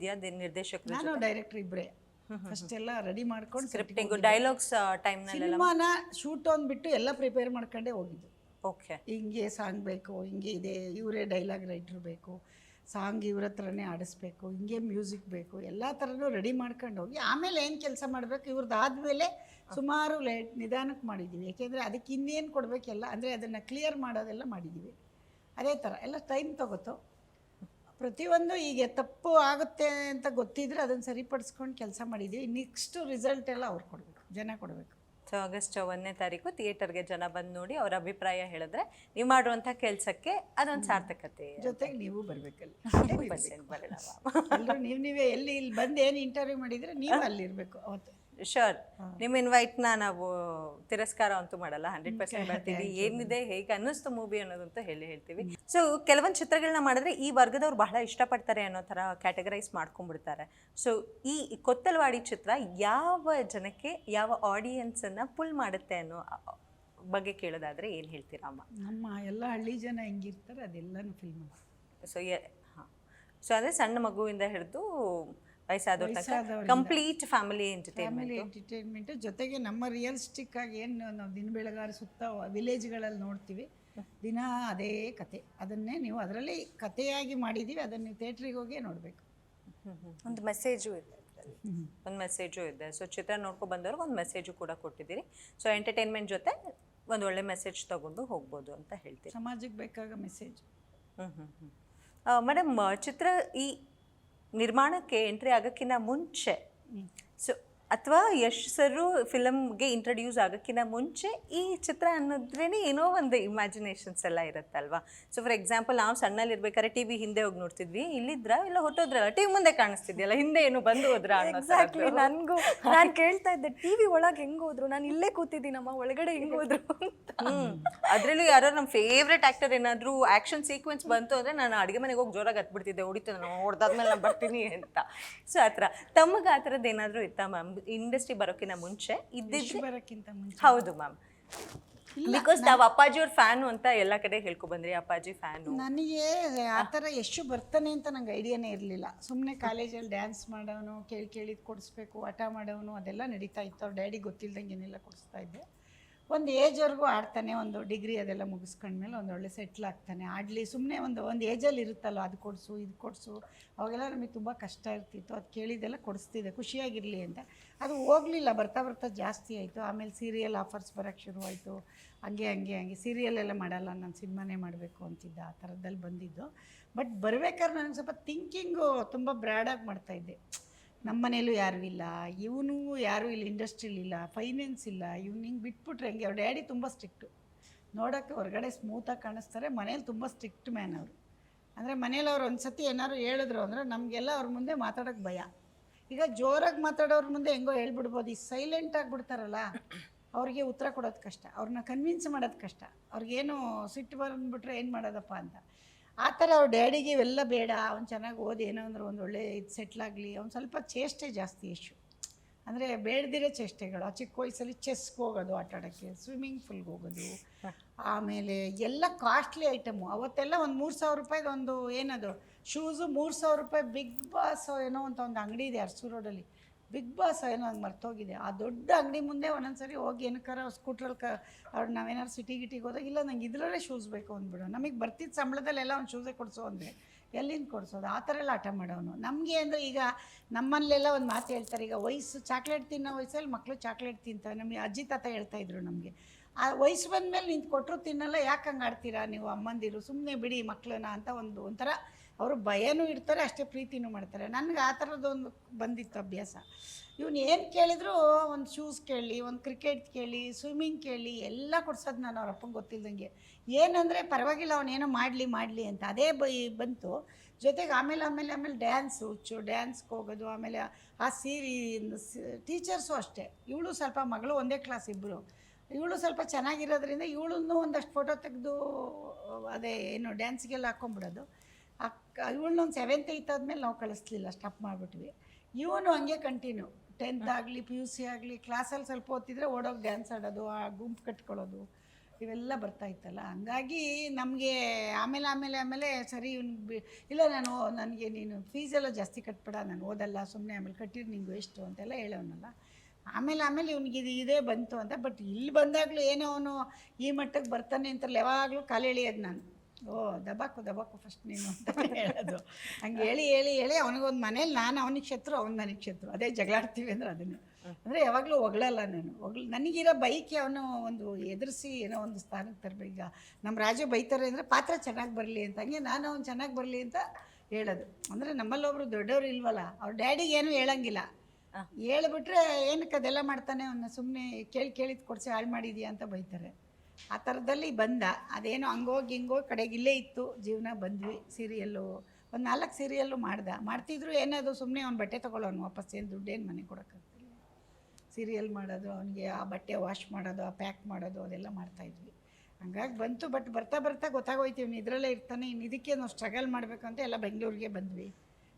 ಇದೆಯಾ ನಿರ್ದೇಶಕರು ನಾನು ಡೈರೆಕ್ಟರ್ ಇಬ್ಬರೇ ಫಸ್ಟ್ ಎಲ್ಲ ರೆಡಿ ಮಾಡ್ಕೊಂಡು ಸ್ಕ್ರಿಪ್ಟಿಂಗ್ ಡೈಲಾಗ್ಸ್ ಟೈಮ್ ಸಿನಿಮಾನ ಶೂಟ್ ಅಂದ್ಬಿಟ್ಟು ಎಲ್ಲ ಪ್ರಿಪೇರ್ ಮಾಡ್ಕೊಂಡೇ ಹೋಗಿದ್ದು. ಓಕೆ ಹಿಂಗೆ ಸಾಂಗ್ ಬೇಕು ಹಿಂಗೆ ಇದೆ ಇವರೇ ಡೈಲಾಗ್ ರೈಟ್ರ್ ಬೇಕು ಸಾಂಗ್ ಇವ್ರ ಹತ್ರನೇ ಆಡಿಸ್ಬೇಕು ಹಿಂಗೆ ಮ್ಯೂಸಿಕ್ ಬೇಕು ಎಲ್ಲ ಥರನೂ ರೆಡಿ ಮಾಡ್ಕೊಂಡು ಹೋಗಿ ಆಮೇಲೆ ಏನು ಕೆಲಸ ಮಾಡಬೇಕು ಇವ್ರದ್ದು ಆದಮೇಲೆ ಸುಮಾರು ಲೇಟ್ ನಿಧಾನಕ್ಕೆ ಮಾಡಿದ್ದೀವಿ ಯಾಕೆಂದರೆ ಅದಕ್ಕೆ ಇನ್ನೇನು ಕೊಡಬೇಕೆಲ್ಲ ಅಂದರೆ ಅದನ್ನು ಕ್ಲಿಯರ್ ಮಾಡೋದೆಲ್ಲ ಮಾಡಿದ್ದೀವಿ ಅದೇ ಥರ ಎಲ್ಲ ಟೈಮ್ ತಗೋತು. ಪ್ರತಿಯೊಂದು ಈಗ ತಪ್ಪು ಆಗುತ್ತೆ ಅಂತ ಗೊತ್ತಿದ್ರೆ ಅದನ್ನು ಸರಿಪಡಿಸ್ಕೊಂಡು ಕೆಲಸ ಮಾಡಿದ್ದೀವಿ ನೆಕ್ಸ್ಟ್ ರಿಸಲ್ಟ್ ಎಲ್ಲ ಅವ್ರು ಕೊಡಬೇಕು ಜನ ಕೊಡಬೇಕು. ಸೊ ಆಗಸ್ಟ್ ಒಂದನೇ ತಾರೀಕು ಥಿಯೇಟರ್ಗೆ ಜನ ಬಂದು ನೋಡಿ ಅವ್ರ ಅಭಿಪ್ರಾಯ ಹೇಳಿದ್ರೆ ನೀವು ಮಾಡುವಂಥ ಕೆಲಸಕ್ಕೆ ಅದೊಂದು ಸಾರ್ಥಕತೆ ಜೊತೆಗೆ ನೀವು ಬರಬೇಕಲ್ಲ. ನೀವು ನೀವೇ ಎಲ್ಲಿ ಇಲ್ಲಿ ಬಂದು ಏನು ಇಂಟರ್ವ್ಯೂ ಮಾಡಿದರೆ ನೀವು ಅಲ್ಲಿರಬೇಕು. ಅವತ್ತು ಶೋರ್ ನಿಮ್ಮ ಇನ್ವೈಟ್ನ ನಾವು ತಿರಸ್ಕಾರ ಅಂತೂ ಮಾಡಲ್ಲ ಹಂಡ್ರೆಡ್ ಪರ್ಸೆಂಟ್ ಬರ್ತೀವಿ ಏನಿದೆ ಹೇಗೆ ಅನ್ನಿಸ್ತು ಮೂವಿ ಅನ್ನೋದಂತೂ ಹೇಳಿ ಹೇಳ್ತೀವಿ. ಸೊ ಕೆಲವೊಂದು ಚಿತ್ರಗಳನ್ನ ಮಾಡಿದ್ರೆ ಈ ವರ್ಗದವ್ರು ಬಹಳ ಇಷ್ಟಪಡ್ತಾರೆ ಅನ್ನೋ ಥರ ಕ್ಯಾಟಗರೈಸ್ ಮಾಡ್ಕೊಂಡ್ಬಿಡ್ತಾರೆ. ಸೊ ಈ ಕೊತ್ತಲವಾಡಿ ಚಿತ್ರ ಯಾವ ಜನಕ್ಕೆ ಯಾವ ಆಡಿಯನ್ಸನ್ನು ಪುಲ್ ಮಾಡುತ್ತೆ ಅನ್ನೋ ಬಗ್ಗೆ ಕೇಳೋದಾದ್ರೆ ಏನು ಹೇಳ್ತೀರಾ ಅಮ್ಮ? ನಮ್ಮ ಎಲ್ಲ ಹಳ್ಳಿ ಜನ ಹೆಂಗಿರ್ತಾರೆ ಅದೆಲ್ಲನೂ ಫಿಲ್ಮ್ ಸೊ ಹಾಂ. ಸೊ ಅಂದರೆ ಸಣ್ಣ ಮಗುವಿಂದ ಹಿಡಿದು ವಯಸ್ಸಾದವ್ರ ತನಕ complete family entertainment family entertainment ಜೊತೆಗೆ ನಮ್ಮ ರಿಯಲಿಸ್ಟಿಕ್ ಆಗಿ ಏನು ನಾವು ದಿನ ಬೆಳಗಾರ ಸುತ್ತ ವಿಲೇಜ್ಗಳಲ್ಲಿ ನೋಡ್ತೀವಿ ದಿನ ಅದೇ ಕತೆ. ಅದನ್ನೇ ನೀವು ಅದರಲ್ಲಿ ಕಥೆಯಾಗಿ ಮಾಡಿದ್ದೀವಿ ಅದನ್ನು ನೀವು ಥಿಯೇಟ್ರಿಗೆ ಹೋಗಿ ನೋಡಬೇಕು. ಒಂದು ಮೆಸೇಜು ಇದೆ ಒಂದು ಮೆಸೇಜು ಇದೆ ಸೊ ಚಿತ್ರ ನೋಡ್ಕೊಂಡು ಬಂದವ್ರಿಗೆ ಒಂದು ಮೆಸೇಜು ಕೂಡ ಕೊಟ್ಟಿದ್ದೀರಿ. ಸೊ ಎಂಟರ್ಟೈನ್ಮೆಂಟ್ ಜೊತೆ ಒಂದು ಒಳ್ಳೆ ಮೆಸೇಜ್ ತಗೊಂಡು ಹೋಗ್ಬೋದು ಅಂತ ಹೇಳ್ತೀರಿ. ಸಮಾಜಕ್ಕೆ ಬೇಕಾಗ ಮೆಸೇಜ್ ಹ್ಞೂ ಹ್ಞೂ ಹ್ಞೂ ಮೇಡಮ್ ಚಿತ್ರ ಈ ನಿರ್ಮಾಣಕ್ಕೆ ಎಂಟ್ರಿ ಆಗೋಕ್ಕಿಂತ ಮುಂಚೆ. ಸೊ ಅಥವಾ ಯಶ್ ಸರು ಫಿಲಮ್ಗೆ ಇಂಟ್ರಡ್ಯೂಸ್ ಆಗೋಕ್ಕಿಂತ ಮುಂಚೆ ಈ ಚಿತ್ರ ಅನ್ನೋದ್ರೇ ಏನೋ ಒಂದು ಇಮ್ಯಾಜಿನೇಷನ್ಸ್ ಎಲ್ಲ ಇರುತ್ತಲ್ವಾ? ಸೊ ಫಾರ್ ಎಕ್ಸಾಂಪಲ್ ನಾವು ಸಣ್ಣಲ್ಲಿರ್ಬೇಕಾದ್ರೆ ಟಿ ವಿ ಹಿಂದೆ ಹೋಗಿ ನೋಡ್ತಿದ್ವಿ. ಇಲ್ಲಿದ್ರ ಇಲ್ಲ ಹೊಟ್ಟೋದ್ರಲ್ಲ ಟಿ ವಿ ಮುಂದೆ ಕಾಣಿಸ್ತಿದ್ಯಲ್ಲ? ಹಿಂದೆ ಏನು ಬಂದು ಹೋದ್ರ ಎಕ್ಸಾಕ್ಟ್ಲಿ. ನನಗೂ ನಾನು ಕೇಳ್ತಾ ಇದ್ದೆ ಟಿವಿ ಒಳಗೆ ಹೆಂಗ್ ಹೋದ್ರು? ನಾನು ಇಲ್ಲೇ ಕೂತಿದ್ದೀನಮ್ಮ ಒಳಗಡೆ ಹೆಂಗ್ ಹೋದ್ರು ಅಂತ. ಅದ್ರಲ್ಲೂ ಯಾರೋ ನಮ್ಮ ಫೇವ್ರೆಟ್ ಆಕ್ಟರ್ ಏನಾದರೂ ಆಕ್ಷನ್ ಸೀಕ್ವೆನ್ಸ್ ಬಂತು ಅಂದ್ರೆ ನಾನು ಅಡುಗೆ ಮನೆಗೆ ಹೋಗಿ ಜೋರಾಗಿ ಹತ್ಬಿಡ್ತಿದ್ದೆ. ಹೊಡಿತು ನಾನು ಹೊಡೆದಾದ್ಮೇಲೆ ನಾನು ಬರ್ತೀನಿ ಅಂತ. ಸೊ ಆ ಥರ. ತಮಗೆ ಆ ಥರದ್ದು ಏನಾದರೂ ಇತ್ತಾ ಮ್ಯಾಮ್? ಇಂಡಸ್ಟ್ರಿ ಬರೋಕ್ಕಿಂತ ಮುಂಚೆ ಇದ್ದಿದ್ದು ಬರೋಕ್ಕಿಂತ ಮುಂಚೆ. ಹೌದು ಮ್ಯಾಮ್. ಬಿಕಾಸ್ ನಾವು ಅಪ್ಪಾಜಿಯವ್ರ ಫ್ಯಾನು ಅಂತ ಎಲ್ಲ ಕಡೆ ಹೇಳ್ಕೊಬಂದ್ರಿ ಅಪ್ಪಾಜಿ ಫ್ಯಾನು. ನನಗೆ ಆ ಥರ ಎಷ್ಟು ಬರ್ತಾನೆ ಅಂತ ನಂಗೆ ಐಡಿಯಾನೇ ಇರಲಿಲ್ಲ. ಸುಮ್ಮನೆ ಕಾಲೇಜಲ್ಲಿ ಡ್ಯಾನ್ಸ್ ಮಾಡೋನು ಕೇಳಿ ಕೇಳಿದ್ ಕೊಡಿಸ್ಬೇಕು ಆಟ ಮಾಡೋನು ಅದೆಲ್ಲ ನಡೀತಾ ಇತ್ತು. ಅವ್ರ ಡ್ಯಾಡಿ ಗೊತ್ತಿಲ್ದಂಗೆ ಏನೆಲ್ಲ ಕೊಡಿಸ್ತಾ ಇದ್ದೆ. ಒಂದು ಏಜ್ವರೆಗೂ ಆಡ್ತಾನೆ, ಒಂದು ಡಿಗ್ರಿ ಅದೆಲ್ಲ ಮುಗಿಸ್ಕೊಂಡ್ಮೇಲೆ ಒಂದು ಒಳ್ಳೆ ಸೆಟ್ಲ್ ಆಗ್ತಾನೆ. ಆಡಲಿ ಸುಮ್ಮನೆ ಒಂದು ಒಂದು ಏಜಲ್ಲಿ ಇರುತ್ತಲ್ಲ ಅದು ಕೊಡಿಸು, ಇದು ಕೊಡಿಸು. ಅವಾಗೆಲ್ಲ ನಮಗೆ ತುಂಬ ಕಷ್ಟ ಇರ್ತಿತ್ತು. ಅದು ಕೇಳಿದ್ದೆಲ್ಲ ಕೊಡಿಸ್ತಿದೆ ಖುಷಿಯಾಗಿರಲಿ ಅಂತ. ಅದು ಹೋಗಲಿಲ್ಲ, ಬರ್ತಾ ಬರ್ತಾ ಜಾಸ್ತಿ ಆಯಿತು. ಆಮೇಲೆ ಸೀರಿಯಲ್ ಆಫರ್ಸ್ ಬರೋಕ್ಕೆ ಶುರುವಾಯಿತು ಹಂಗೆ ಹಂಗೆ ಹಂಗೆ. ಸೀರಿಯಲ್ ಎಲ್ಲ ಮಾಡಲ್ಲ, ನಾನು ಸಿನಿಮಾನೇ ಮಾಡಬೇಕು ಅಂತಿದ್ದ, ಆ ಥರದ್ದಲ್ಲಿ ಬಂದಿದ್ದು. ಬಟ್ ಬರ್ಬೇಕಾದ್ರೆ ನನಗೆ ಸ್ವಲ್ಪ ಥಿಂಕಿಂಗು ತುಂಬ ಬ್ರ್ಯಾಡಾಗಿ ಮಾಡ್ತಾಯಿದ್ದೆ ನಮ್ಮ ಮನೇಲೂ ಯಾರೂ ಇಲ್ಲ, ಇವನು ಯಾರೂ ಇಲ್ಲ ಇಂಡಸ್ಟ್ರಿಲಿಲ್ಲ ಫೈನಾನ್ಸ್ ಇಲ್ಲ, ಇವ್ನು ಹಿಂಗೆ ಬಿಟ್ಬಿಟ್ರೆ ಹೆಂಗೆ? ಅವ್ರ ಡ್ಯಾಡಿ ತುಂಬ ಸ್ಟ್ರಿಕ್ಟು ನೋಡೋಕ್ಕೆ ಹೊರಗಡೆ ಸ್ಮೂತಾಗಿ ಕಾಣಿಸ್ತಾರೆ, ಮನೇಲಿ ತುಂಬ ಸ್ಟ್ರಿಕ್ಟ್ ಮ್ಯಾನ್ ಅವರು. ಅಂದರೆ ಮನೇಲಿ ಅವ್ರು ಒಂದು ಸತಿ ಏನಾದ್ರು ಹೇಳಿದ್ರು ಅಂದರೆ ನಮಗೆಲ್ಲ ಅವ್ರ ಮುಂದೆ ಮಾತಾಡೋಕ್ಕೆ ಭಯ. ಈಗ ಜೋರಾಗಿ ಮಾತಾಡೋರ ಮುಂದೆ ಹೆಂಗೋ ಹೇಳ್ಬಿಡ್ಬೋದು, ಈ ಸೈಲೆಂಟ್ ಆಗಿಬಿಡ್ತಾರಲ್ಲ ಅವ್ರಿಗೆ ಉತ್ತರ ಕೊಡೋದು ಕಷ್ಟ ಅವ್ರನ್ನ ಕನ್ವಿನ್ಸ್ ಮಾಡೋದು ಕಷ್ಟ. ಅವ್ರಿಗೇನು ಸಿಟ್ಟು ಬಂದುಬಿಟ್ರೆ ಏನು ಮಾಡೋದಪ್ಪ ಅಂತ. ಆ ಥರ ಅವ್ರ ಡ್ಯಾಡಿಗೆ ಇವೆಲ್ಲ ಬೇಡ, ಅವ್ನು ಚೆನ್ನಾಗಿ ಓದಿ, ಏನೋ ಅಂದ್ರೆ ಒಂದು ಒಳ್ಳೆ ಇದು ಸೆಟ್ಲಾಗಲಿ ಅವ್ನು ಸ್ವಲ್ಪ ಚೇಷ್ಟೆ ಜಾಸ್ತಿ ಇಶ್ಯೂ ಅಂದರೆ ಬೇಡದಿರೋ ಚೇಷ್ಟೆಗಳು, ಆ ಚಿಕ್ಕ ವಯಸ್ಸಲ್ಲಿ ಚೆಸ್ಗೆ ಹೋಗೋದು, ಆಟ ಆಡೋಕ್ಕೆ ಸ್ವಿಮ್ಮಿಂಗ್ ಫೂಲ್ಗೆ ಹೋಗೋದು, ಆಮೇಲೆ ಎಲ್ಲ ಕಾಸ್ಟ್ಲಿ ಐಟಮು ಅವತ್ತೆಲ್ಲ ಒಂದು ಮೂರು ಸಾವಿರ ರೂಪಾಯಿದು ಒಂದು ಏನದು ಶೂಸು ಮೂರು ಸಾವಿರ ರೂಪಾಯಿ ಬಿಗ್ ಬಾಸ್ ಏನೋ ಅಂತ ಒಂದು ಅಂಗಡಿ ಇದೆ ಅರ್ಸು ರೋಡಲ್ಲಿ ಬಿಗ್ ಬಾಸ್ ಏನೋ ಹಂಗೆ ಮರ್ತೋಗಿದೆ. ಆ ದೊಡ್ಡ ಅಂಗಡಿ ಮುಂದೆ ಒಂದೊಂದ್ಸರಿ ಹೋಗಿ ಏನಕ್ಕಾರ ಸ್ಕೂಟ್ರಲ್ಲಿ ಕ ಅವ್ರು ನಾವೇನಾದ್ರು ಸಿಟಿ ಗಿಟಿಗೆ ಹೋದಾಗ ಇಲ್ಲ ನಂಗೆ ಇದರಲ್ಲೇ ಶೂಸ್ ಬೇಕು ಅಂದ್ಬಿಡು. ನಮಗೆ ಬರ್ತಿದ್ದ ಸಂಬಳದಲ್ಲೆಲ್ಲ ಒಂದು ಶೂಸೇ ಕೊಡಿಸು ಅಂದರೆ, ಎಲ್ಲಿಂದ ಕೊಡಿಸೋದು ಆ ಥರ ಎಲ್ಲ ಆಟ ಮಾಡೋನು. ನಮಗೆ ಅಂದರೆ ಈಗ ನಮ್ಮಲ್ಲೆಲ್ಲ ಒಂದು ಮಾತು ಹೇಳ್ತಾರೆ, ಈಗ ವಯಸ್ಸು, ಚಾಕ್ಲೇಟ್ ತಿನ್ನೋ ವಯಸ್ಸಲ್ಲಿ ಮಕ್ಕಳು ಚಾಕ್ಲೇಟ್ ತಿಂತಾರೆ. ನಮಗೆ ಅಜ್ಜಿ, ತಾತ ಹೇಳ್ತಾ ಇದ್ರು ನಮಗೆ. ಆ ವಯಸ್ಸು ಬಂದಮೇಲೆ ನಿಂತು ಕೊಟ್ಟರು ತಿನ್ನಲ್ಲ, ಯಾಕೆ ಹಂಗೆ ಆಡ್ತೀರಾ? ನೀವು ಅಮ್ಮಂದಿರು ಸುಮ್ಮನೆ ಬಿಡಿ ಮಕ್ಕಳನ್ನ ಅಂತ ಒಂದು ಒಂಥರ ಅವರು ಭಯನೂ ಇರ್ತಾರೆ, ಅಷ್ಟೇ ಪ್ರೀತಿನೂ ಮಾಡ್ತಾರೆ. ನನಗೆ ಆ ಥರದ್ದೊಂದು ಬಂದಿತ್ತು ಅಭ್ಯಾಸ. ಇವನು ಏನು ಕೇಳಿದ್ರು ಒಂದು ಶೂಸ್ ಕೇಳಿ, ಒಂದು ಕ್ರಿಕೆಟ್ ಕೇಳಿ ಸ್ವಿಮ್ಮಿಂಗ್ ಕೇಳಿ, ಎಲ್ಲ ಕೊಡ್ಸೋದು ನಾನು ಅವ್ರ ಅಪ್ಪಂಗೆ ಗೊತ್ತಿಲ್ದಂಗೆ. ಏನಂದರೆ ಪರವಾಗಿಲ್ಲ ಅವನೇನೋ ಮಾಡಲಿ ಮಾಡಲಿ ಅಂತ. ಅದೇ ಬೈ ಬಂತು. ಜೊತೆಗೆ ಆಮೇಲೆ ಆಮೇಲೆ ಆಮೇಲೆ ಡ್ಯಾನ್ಸ್ ಹುಚ್ಚು ಡ್ಯಾನ್ಸ್ಗೆ ಹೋಗೋದು, ಆಮೇಲೆ ಆ ಸೀರಿ ಟೀಚರ್ಸು ಅಷ್ಟೇ. ಇವಳು ಸ್ವಲ್ಪ ಮಗಳು ಒಂದೇ ಕ್ಲಾಸ್ ಇಬ್ಬರು ಇವಳು ಸ್ವಲ್ಪ ಚೆನ್ನಾಗಿರೋದ್ರಿಂದ ಇವಳನ್ನು ಒಂದಷ್ಟು ಫೋಟೋ ತೆಗೆದು, ಅದೇ ಏನು ಡ್ಯಾನ್ಸ್ಗೆಲ್ಲ ಹಾಕ್ಕೊಂಬಿಡೋದು ಅಕ್ಕ ಇವಳನ್ನೊಂದು ಸೆವೆಂತ್ ಏಯ್ತ್ ಆದಮೇಲೆ ನಾವು ಕಳಿಸ್ಲಿಲ್ಲ ಸ್ಟಾಪ್ ಮಾಡಿಬಿಟ್ವಿ. ಇವನು ಹಂಗೆ ಕಂಟಿನ್ಯೂ ಟೆಂತ್ ಆಗಲಿ ಪಿ ಯು ಸಿ ಆಗಲಿ ಕ್ಲಾಸಲ್ಲಿ ಸ್ವಲ್ಪ ಓದ್ತಿದ್ರೆ ಓಡೋಗಿ ಡ್ಯಾನ್ಸ್ ಆಡೋದು ಆ ಗುಂಪು ಕಟ್ಕೊಳ್ಳೋದು ಇವೆಲ್ಲ ಬರ್ತಾ ಇತ್ತಲ್ಲ. ಹಂಗಾಗಿ ನಮಗೆ ಆಮೇಲೆ ಆಮೇಲೆ ಆಮೇಲೆ ಸರಿ ಇವ್ನು ಬಿ ಇಲ್ಲ ನಾನು ನನಗೆ ನೀನು ಫೀಸೆಲ್ಲ ಜಾಸ್ತಿ ಕಟ್ಬೇಡ ನಾನು ಓದಲ್ಲ ಸುಮ್ಮನೆ ಆಮೇಲೆ ಕಟ್ಟಿರು ನಿಂಗೆ ಎಷ್ಟು ಅಂತೆಲ್ಲ ಹೇಳೋನಲ್ಲ. ಆಮೇಲೆ ಆಮೇಲೆ ಇವ್ನಿಗೆ ಇದು ಇದೇ ಬಂತು ಅಂತ ಬಟ್ ಇಲ್ಲಿ ಬಂದಾಗಲೂ ಏನೋ ಅವನು ಈ ಮಟ್ಟಕ್ಕೆ ಬರ್ತಾನೆ ಅಂತಲ್ಲ ಯಾವಾಗಲೂ ಕಾಲು ಎಳಿಯೋದು ನಾನು. ಓ ದಬಾಕು ದಬಾಕು ಫಸ್ಟ್ ನೀನು. ಅಂತ ಹೇಳೋದು. ಹಂಗೆ ಹೇಳಿ ಹೇಳಿ ಹೇಳಿ ಅವನಿಗೊಂದು ಮನೇಲಿ ನಾನು ಅವನಿಗೆ ಶತ್ರು ಅವ್ನು ನನಗೆ ಶತ್ರು. ಅದೇ ಜಗಳಾಡ್ತೀವಿ ಅಂದ್ರೆ ಅದನ್ನು. ಅಂದರೆ ಯಾವಾಗಲೂ ಹೊಗಳಲ್ಲ ನಾನು. ಹೊಗಳ ನನಗಿರೋ ಬೈಕ್ ಅವನು ಒಂದು ಎದುರಿಸಿ ಏನೋ ಒಂದು ಸ್ಥಾನಕ್ಕೆ ತರಬೇಕು. ಈಗ ನಮ್ಮ ರಾಜು ಬೈತಾರೆ ಅಂದರೆ ಪಾತ್ರ ಚೆನ್ನಾಗಿ ಬರಲಿ ಅಂತ. ಹಂಗೆ ನಾನು ಅವ್ನು ಚೆನ್ನಾಗಿ ಬರಲಿ ಅಂತ ಹೇಳೋದು. ಅಂದರೆ ನಮ್ಮಲ್ಲಿ ಒಬ್ರು ದೊಡ್ಡವರು ಇಲ್ವಲ್ಲ ಅವ್ರ ಡ್ಯಾಡಿಗೆ ಏನೂ ಹೇಳಂಗಿಲ್ಲ. ಹೇಳ್ಬಿಟ್ರೆ ಏನಕ್ಕೆ ಅದೆಲ್ಲ ಮಾಡ್ತಾನೆ ಅವನ್ನ ಸುಮ್ಮನೆ ಕೇಳಿ ಕೇಳಿದ್ ಕೊಡಿಸಿ ಹಾಳು ಮಾಡಿದ್ಯಾ ಅಂತ ಬೈತಾರೆ. ಆ ಥರದಲ್ಲಿ ಬಂದ. ಅದೇನೋ ಹಂಗೋಗಿ ಹಿಂಗೋಗಿ ಕಡೆಗೆ ಇಲ್ಲೇ ಇತ್ತು. ಜೀವನ ಬಂದ್ವಿ ಸೀರಿಯಲ್ಲು. ಒಂದು ನಾಲ್ಕು ಸೀರಿಯಲ್ಲು ಮಾಡ್ದ. ಮಾಡ್ತಿದ್ರು ಏನದು ಸುಮ್ಮನೆ ಅವ್ನು ಬಟ್ಟೆ ತೊಗೊಳ್ಳೋನು ವಾಪಸ್ ಏನು ದುಡ್ಡೇನು ಮನೆ ಕೊಡೋಕ್ಕಾಗ್ತಿಲ್ಲ. ಸೀರಿಯಲ್ ಮಾಡೋದು, ಅವನಿಗೆ ಆ ಬಟ್ಟೆ ವಾಶ್ ಮಾಡೋದು, ಆ ಪ್ಯಾಕ್ ಮಾಡೋದು, ಅದೆಲ್ಲ ಮಾಡ್ತಾಯಿದ್ವಿ ಹಂಗಾಗಿ ಬಂತು, ಬಟ್ ಬರ್ತಾ ಬರ್ತಾ ಗೊತ್ತಾಗೋಯ್ತು, ಇವ್ನು ಇದರಲ್ಲೇ ಇರ್ತಾನೆ. ಇನ್ನು ಇದಕ್ಕೆ ನಾವು ಸ್ಟ್ರಗಲ್ ಮಾಡಬೇಕು ಅಂತ ಎಲ್ಲ ಬೆಂಗಳೂರಿಗೆ ಬಂದ್ವಿ.